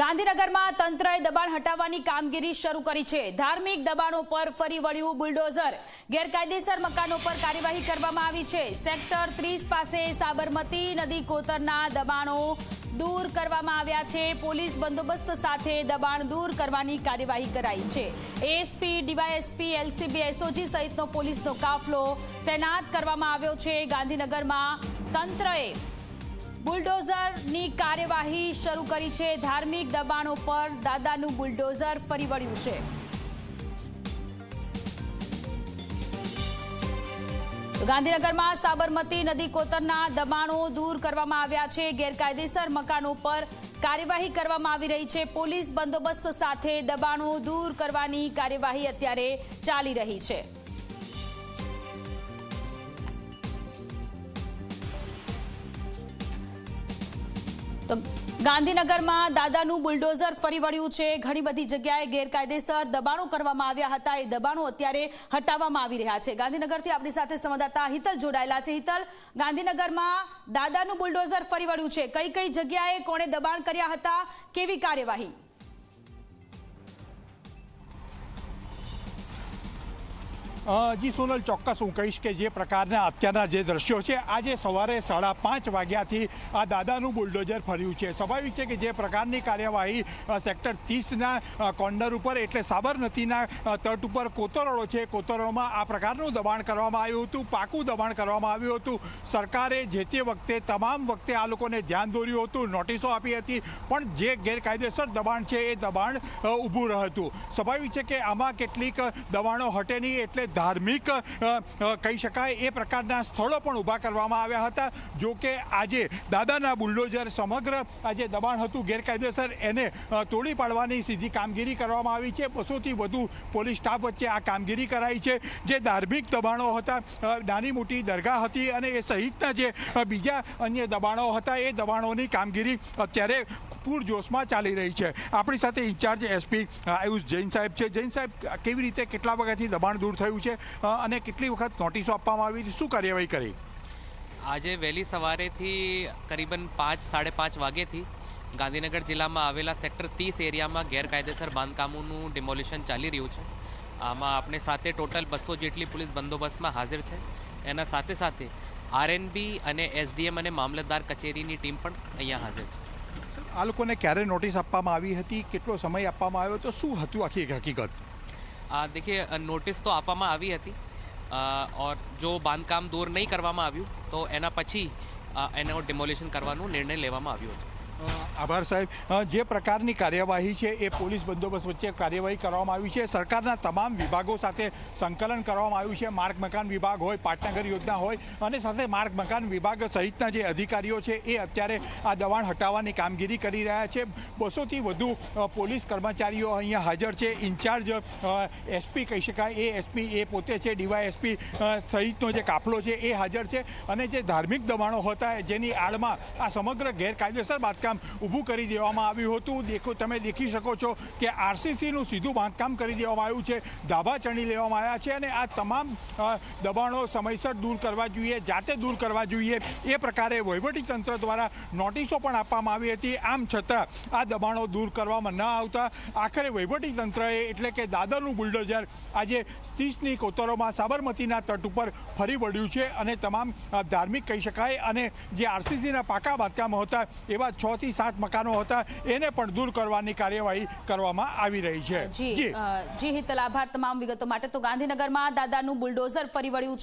ગાંધીનગરમાં તંત્રએ દબાણ હટાવવાની કામગીરી શરૂ કરી છે. ધાર્મિક દબાણો પર ફરી વળ્યું બુલડોઝર. ગેરકાયદેસર મકાનો પર કાર્યવાહી કરવામાં આવી છે. સેક્ટર ત્રીસ પાસે સાબરમતી નદી કોતરના દબાણો દૂર કરવામાં આવ્યા છે. પોલીસ બંદોબસ્ત સાથે દબાણ દૂર કરવાની કાર્યવાહી કરાઈ છે. એએસપી, ડીવાયએસપી, એલસીબી, એસઓજી સહિતનો પોલીસનો કાફલો તૈનાત કરવામાં આવ્યો છે. ગાંધીનગરમાં તંત્રએ બુલડોઝરની કાર્યવાહી શરૂ કરી છે. ધાર્મિક દબાણો પર દાદાનું બુલડોઝર ફરી વળ્યું છે. ગાંધીનગરમાં સાબરમતી નદી કોતરના દબાણો દૂર કરવામાં આવ્યા છે. ગેરકાયદેસર મકાનો પર કાર્યવાહી કરવામાં આવી રહી છે. પોલીસ બંદોબસ્ત સાથે દબાણો દૂર કરવાની કાર્યવાહી અત્યારે ચાલી રહી છે. ગાંધીનગરમાં દાદાનું બુલડોઝર ફરી વળ્યું છે. ઘણી બધી જગ્યાએ ગેરકાયદેસર દબાણો કરવામાં આવ્યા હતા. એ દબાણો અત્યારે હટાવવામાં આવી રહ્યા છે. ગાંધીનગરથી આપણી સાથે સંવાદદાતા હિતલ જોડાયેલા છે. હિતલ, ગાંધીનગરમાં દાદાનું બુલડોઝર ફરી વળ્યું છે. કઈ કઈ જગ્યાએ કોણે દબાણ કર્યા હતા? કેવી કાર્યવાહી? જી સોનલ, ચોક્કસ હું કહીશ કે જે પ્રકારના અત્યારના જે દ્રશ્યો છે, આજે સવારે સાડા પાંચ વાગ્યાથી આ દાદાનું બુલડોઝર ફર્યું છે. સ્વાભાવિક છે કે જે પ્રકારની કાર્યવાહી સેક્ટર ત્રીસના કોર્નર ઉપર એટલે સાબરમતીના તટ ઉપર કોતરણો છે. કોતરણોમાં આ પ્રકારનું દબાણ કરવામાં આવ્યું હતું, પાકું દબાણ કરવામાં આવ્યું હતું. સરકારે જે તે વખતે, તમામ વખતે આ લોકોને ધ્યાન દોર્યું હતું, નોટિસો આપી હતી, પણ જે ગેરકાયદેસર દબાણ છે એ દબાણ ઊભું રહ્યું સ્વાભાવિક છે કે આમાં કેટલીક દબાણો હટે નહીં એટલે ધાર્મિક કહી શકાય, એ પ્રકારના સ્થળો પણ ઊભા કરવામાં આવ્યા હતા. જો કે આજે દાદાના બુલડોઝર સમગ્ર આ જે દબાણ હતું ગેરકાયદેસર, એને તોડી પાડવાની સીધી કામગીરી કરવામાં આવી છે. બસોથી વધુ પોલીસ સ્ટાફ વચ્ચે આ કામગીરી કરાઈ છે. જે ધાર્મિક દબાણો હતા નાની મોટી દરગાહ હતી અને એ સહિતના જે બીજા અન્ય દબાણો હતા, એ દબાણોની કામગીરી અત્યારે પૂરજોશમાં ચાલી રહી છે. આપણી સાથે ઇન્ચાર્જ એસપી આયુષ જૈન સાહેબ છે. જૈન સાહેબ કેવી રીતે કેટલા વખતથી દબાણ દૂર થયું છે? અને કેટલી વખત નોટિસો આપવામાં આવી હતી? શું કાર્યવાહી કરી? આજે વહેલી સવારેથી કરીબન પાંચ, સાડે પાંચ વાગ્યેથી ગાંધીનગર જિલ્લામાં આવેલા સેક્ટર ત્રીસ એરિયામાં ગેરકાયદેસર બાંધકામોનું ડિમોલિશન ચાલી રહ્યું છે. આમાં આપણે સાથે ટોટલ બસો જેટલી પોલીસ બંદોબસ્તમાં હાજર છે. એના સાથે સાથે આરએનબી અને એસડીએમ અને મામલતદાર કચેરીની ટીમ પણ અહીંયા હાજર છે. આ લોકોને ક્યારે નોટિસ આપવામાં આવી હતી? કેટલો સમય આપવામાં આવ્યો? તો શું હતું આખી હકીકત? આ દેખીએ નોટિસ તો આપવામાં આવી હતી. ઓર જો બાંધકામ દૂર નહીં કરવામાં આવ્યું, તો એના પછી એનો ડિમોલિશન કરવાનો નિર્ણય લેવામાં આવ્યો હતો. આભાર સાહેબ. જે પ્રકારની કાર્યવાહી છે એ પોલીસ બંદોબસ્ત વચ્ચે કાર્યવાહી કરવામાં આવી છે. સરકારના તમામ વિભાગો સાથે સંકલન કરવામાં આવ્યું છે. માર્ગ મકાન વિભાગ હોય, પાટનગર યોજના હોય અને સાથે માર્ગ મકાન વિભાગ સહિતના જે અધિકારીઓ છે એ અત્યારે આ દબાણ હટાવવાની કામગીરી કરી રહ્યા છે. બસોથી વધુ પોલીસ કર્મચારીઓ અહીંયા હાજર છે. ઇન્ચાર્જ એસપી કહી શકાય, એ એસપી, એ પોતે છે, ડીવાયએસપી સહિતનો જે કાફલો છે એ હાજર છે. અને જે ધાર્મિક દબાણો હતા, જેની આડમાં આ સમગ્ર ગેરકાયદેસર બાંધકામ ઊભું કરી દેવામાં આવ્યું હતું. દેખો, તમે દેખી શકો છો કે આરસીસીનું સીધું બાંધકામ કરી દેવામાં આવ્યું છે. ધાબા ચણી લેવામાં આવ્યા છે અને આ તમામ દબાણો સમયસર દૂર કરવા જોઈએ, જાતે દૂર કરવા જોઈએ. એ પ્રકારે તંત્ર દ્વારા નોટિસો પણ આપવામાં આવી હતી. આમ છતાં આ દબાણો દૂર કરવામાં ન આવતા. આખરે તંત્રએ એટલે કે દાદરનું બુલડોઝર આજે ત્રીસની કોતરોમાં સાબરમતીના તટ ઉપર ફરી વળ્યું છે અને તમામ ધાર્મિક કહી શકાય અને જે આરસીસીના પાકા બાંધકામો હતા એવા છ થી સાત મકાનો હતા એને પણ દૂર કરવાની કાર્યવાહી કરવામાં આવી રહી છે. જી જી. હિતલ આભાર તમામ વિગતો માટે તો ગાંધીનગરમાં દાદાનું બુલડોઝર ફરી વળ્યું છે.